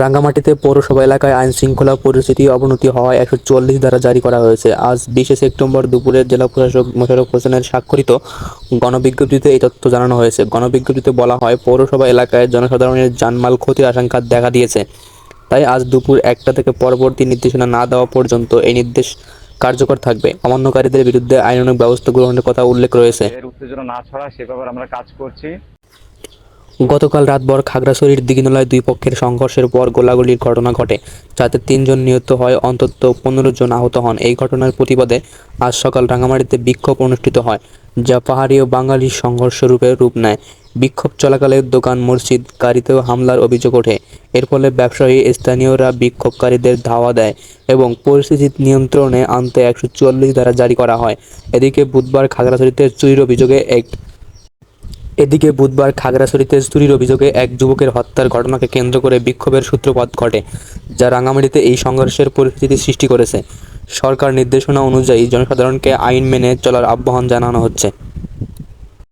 রাঙ্গামাটিতে পৌরসভা এলাকায় আইন শৃঙ্খলা পরিস্থিতি অবনতি হওয়ায় একশো চল্লিশ ধারা জারি করা হয়েছে। আজ বিশে সেপ্টেম্বর দুপুরে জেলা প্রশাসক মোশাররফ হোসেনের স্বাক্ষরিত গণবিজ্ঞপ্তিতে এই তথ্য জানানো হয়েছে। গণবিজ্ঞপ্তিতে বলা হয়, পৌরসভা এলাকায় জনসাধারণের জানমাল ক্ষতির আশঙ্কা দেখা দিয়েছে। তাই আজ দুপুর একটা থেকে পরবর্তী নির্দেশনা না দেওয়া পর্যন্ত এই নির্দেশ কার্যকর থাকবে। অমান্যকারীদের বিরুদ্ধে আইনানুগ ব্যবস্থা গ্রহণের কথা উল্লেখ রয়েছে। উত্তেজনা না ছড়ায় সে আমরা কাজ করছি। গতকাল রাতভর খাগড়াছড়ির দিঘিনলায় দুই পক্ষের সংঘর্ষের পর গোলাগুলির ঘটনা ঘটে, যাতে তিনজন নিহত হয়, অন্তত পনেরো জন আহত হন। এই ঘটনার প্রতিবাদে আজ সকাল রাঙামাটিতে বিক্ষোভ অনুষ্ঠিত হয়, যা পাহাড়ি ও বাঙালি সংঘর্ষ রূপে রূপ নেয়। বিক্ষোভ চলাকালে দোকান, মসজিদ, গাড়িতেও হামলার অভিযোগ ওঠে। এর ফলে ব্যবসায়ী, স্থানীয়রা বিক্ষোভকারীদের ধাওয়া দেয় এবং পরিস্থিতি নিয়ন্ত্রণে আনতে একশো চুয়াল্লিশ ধারা জারি করা হয়। এদিকে বুধবার খাগড়াছড়িতে চুরির অভিযোগে এক এদিকে বুধবার খাগড়াছড়িতে চুরির অভিযোগে এক যুবকের হত্যার ঘটনাকে কেন্দ্র করে বিক্ষোভের সূত্রপাত ঘটে, যা রাঙামাটিতে এই সংঘর্ষের পরিস্থিতি সৃষ্টি করেছে। সরকার নির্দেশনা অনুযায়ী জনসাধারণকে আইন মেনে চলার আহ্বান জানানো হচ্ছে।